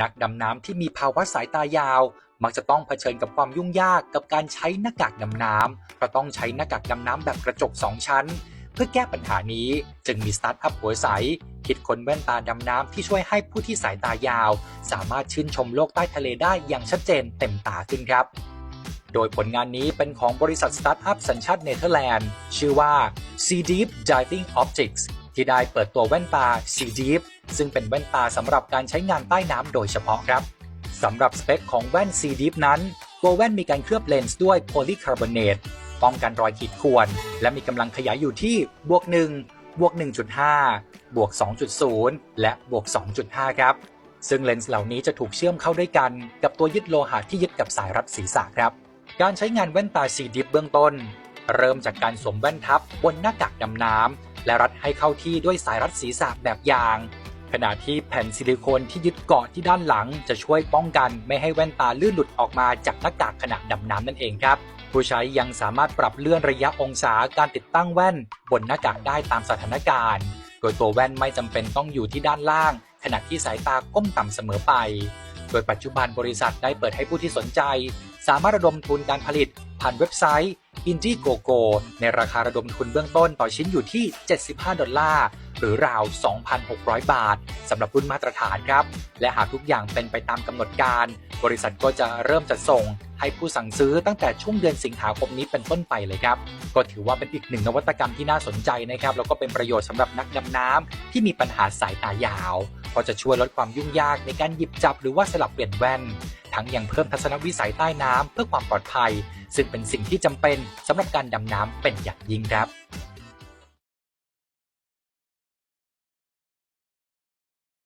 นักดำน้ำที่มีภาวะสายตายาว มักจะต้องเผชิญกับความยุ่งยากกับการใช้หน้ากากดำน้ำเพราะต้องใช้หน้ากากดำน้ำแบบกระจก 2 ชั้น เพื่อแก้ปัญหานี้จึงมีสตาร์ทอัพหัวใส คิดค้นแว่นตาดำน้ำที่ช่วยให้ผู้ที่สายตายาว สามารถชื่นชมโลกใต้ทะเลได้อย่างชัดเจนเต็มตาขึ้นครับ โดยผลงานนี้เป็นของบริษัทสตาร์ทอัพสัญชาติเนเธอร์แลนด์ชื่อว่า Sea Deep Diving Optics ที่ได้เปิดตัวแว่นตา Sea Deep ซึ่งเป็นแว่นตาสำหรับการใช้งานใต้น้ำโดยเฉพาะครับสำหรับสเปคของแว่น Sea Deep นั้นตัวแว่นมีการเคลือบเลนส์ด้วยโพลีคาร์บอเนตป้องกันรอยขีดข่วน และมีกำลังขยายอยู่ที่บวก1บวก1.5 บวก 2.0 และบวก 2.5 ครับ ซึ่งเลนส์เหล่านี้จะถูกเชื่อมเข้าด้วยกันกับตัวยึดโลหะที่ยึดกับสายรัดศีรษะครับ การใช้งานแว่นตา Sea Deep เบื้องต้น เริ่มจากการสวมแว่นทับบนหน้ากากดำน้ำและรัดให้เข้าที่ด้วยสายรัดศีรษะแบบยาง ขณะที่แผ่นซิลิโคนที่ยึดเกาะที่ด้านหลัง จะช่วยป้องกันไม่ให้แว่นตาลื่นหลุดออกมาจากหน้ากากขณะดำน้ำนั่นเองครับ ผู้ใช้ยังสามารถปรับเลื่อนระยะองศาการติดตั้งแว่น บนหน้ากากได้ตามสถานการณ์ โดยตัวแว่นไม่จำเป็นต้องอยู่ที่ด้านล่าง ขณะที่สายตาก้มต่ำเสมอไป โดยปัจจุบันบริษัทได้เปิดให้ผู้ที่สนใจ สามารถระดมทุนการผลิต ผ่านเว็บไซต์ Indiegogo ในราคาระดมทุนเบื้องต้นต่อชิ้นอยู่ที่ 75 ดอลลาร์ หรือราว 2,600 บาทสำหรับรุ่นมาตรฐานครับ และหากทุกอย่างเป็นไปตามกำหนดการ บริษัทก็จะเริ่มจัดส่ง ให้ผู้สั่งซื้อตั้งแต่ช่วงเดือนสิงหาคมนี้เป็นต้นไปเลยครับ ก็ถือว่าเป็นอีกหนึ่งนวัตกรรมที่น่าสนใจนะครับแล้วก็เป็นประโยชน์สำหรับนักดำน้ำที่มีปัญหาสายตายาวก็จะช่วยลดความยุ่งยากในการหยิบจับหรือว่าสลับเปลี่ยนแว่นทั้งยังเพิ่มทัศนวิสัยใต้น้ำเพื่อความปลอดภัย ซึ่งเป็นสิ่งที่จำเป็นสำหรับการดำน้ำเป็นอย่างยิ่งครับ